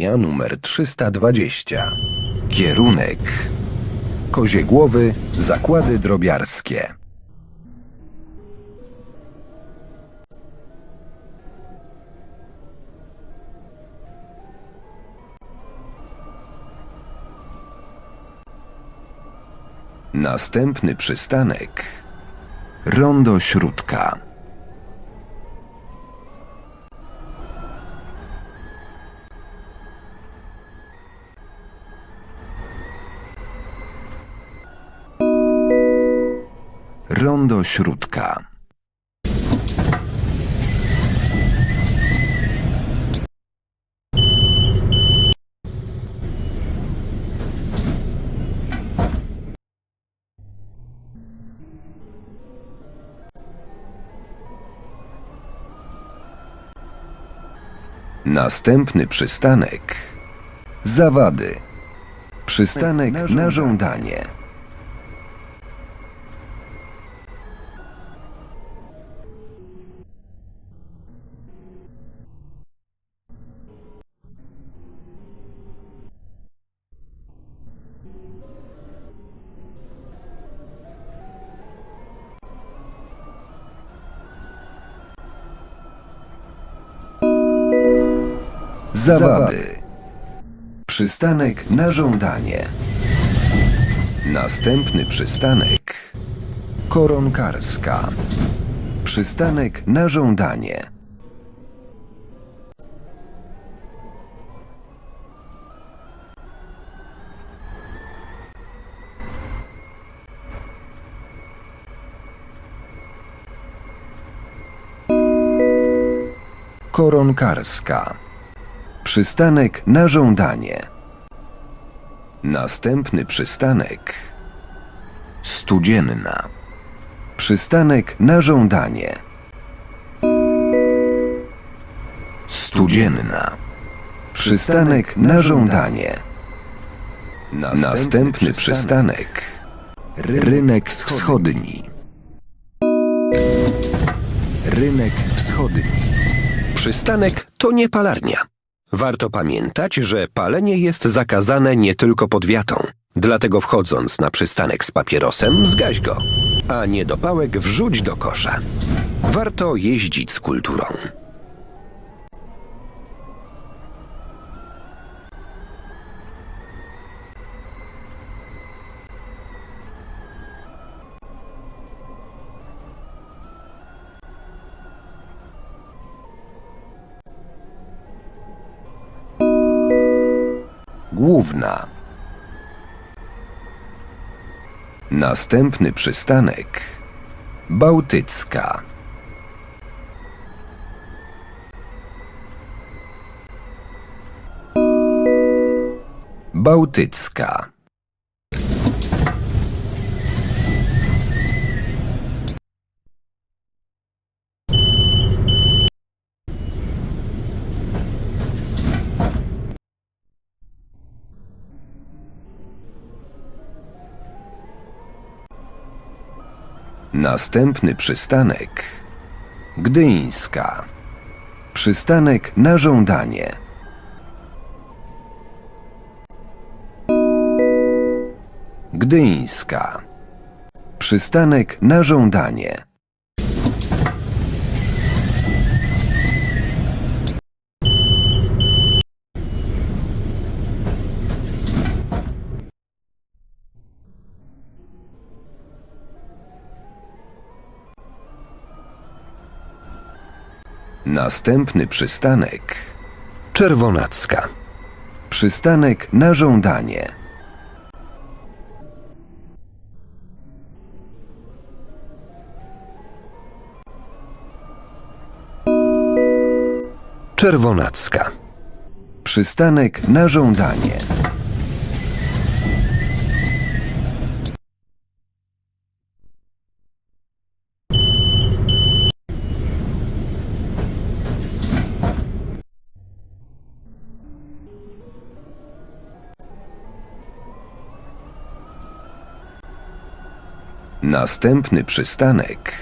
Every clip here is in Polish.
Linia numer 320. Kierunek. Koziegłowy, zakłady drobiarskie. Następny przystanek. Rondo Śródka. Rondo Śródka. Następny przystanek. Zawady. Przystanek na żądanie. Zawady. Przystanek na żądanie. Następny przystanek. Koronkarska. Przystanek na żądanie. Koronkarska. Przystanek na żądanie. Następny przystanek. Studzienna. Przystanek na żądanie. Studzienna. Przystanek na żądanie. Następny przystanek. Rynek wschodni. Rynek wschodni. Przystanek to nie palarnia. Warto pamiętać, że palenie jest zakazane nie tylko pod wiatą. Dlatego wchodząc na przystanek z papierosem, zgaś go, a niedopałek wrzuć do kosza. Warto jeździć z kulturą. Główna. Następny przystanek. Bałtycka. Bałtycka. Następny przystanek. Gdyńska. Przystanek na żądanie. Gdyńska. Przystanek na żądanie. Następny przystanek. Czerwonacka. Przystanek na żądanie. Czerwonacka. Przystanek na żądanie. Następny przystanek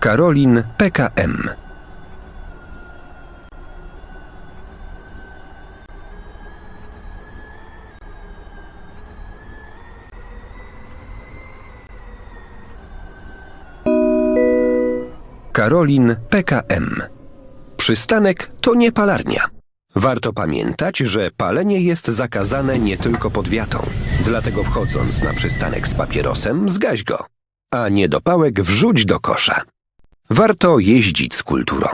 Karolin PKM. Karolin PKM. Przystanek to nie palarnia. Warto pamiętać, że palenie jest zakazane nie tylko pod wiatą. Dlatego wchodząc na przystanek z papierosem, zgaś go a niedopałek wrzuć do kosza. Warto jeździć z kulturą.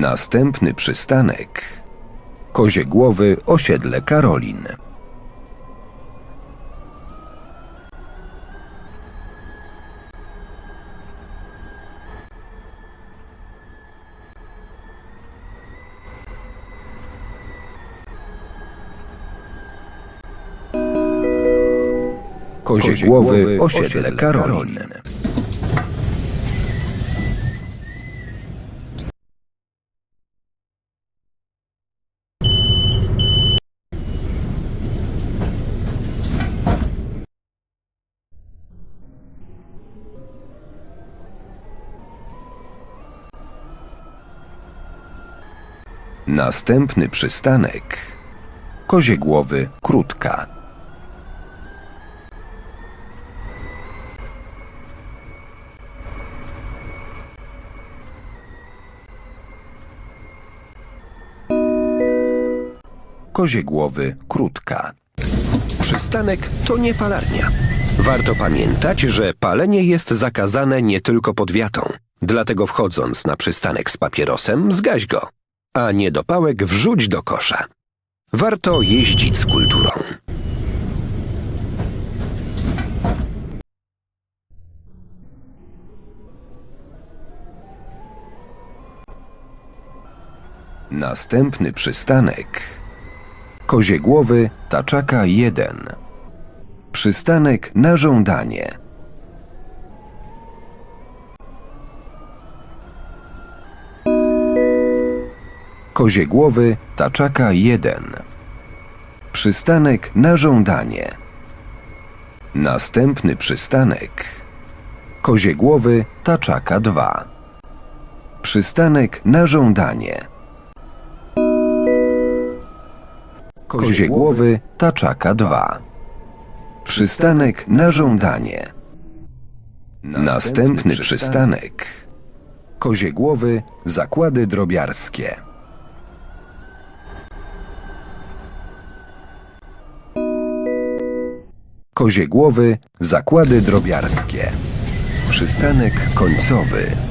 Następny przystanek. Koziegłowy osiedle Karolin. Koziegłowy osiedle Karolin. Następny przystanek. Koziegłowy Krótka. Koziegłowy Krótka. Przystanek to nie palarnia. Warto pamiętać, że palenie jest zakazane nie tylko pod wiatą. Dlatego wchodząc na przystanek z papierosem, zgaś go, a niedopałek wrzuć do kosza. Warto jeździć z kulturą. Następny przystanek. Koziegłowy Taczaka 1. Przystanek na żądanie. Koziegłowy Taczaka 1. Przystanek na żądanie. Następny przystanek. Koziegłowy Taczaka 2. Przystanek na żądanie. Koziegłowy Taczaka 2. Przystanek na żądanie. Następny przystanek. Koziegłowy Zakłady Drobiarskie. Koziegłowy Zakłady Drobiarskie. Przystanek końcowy.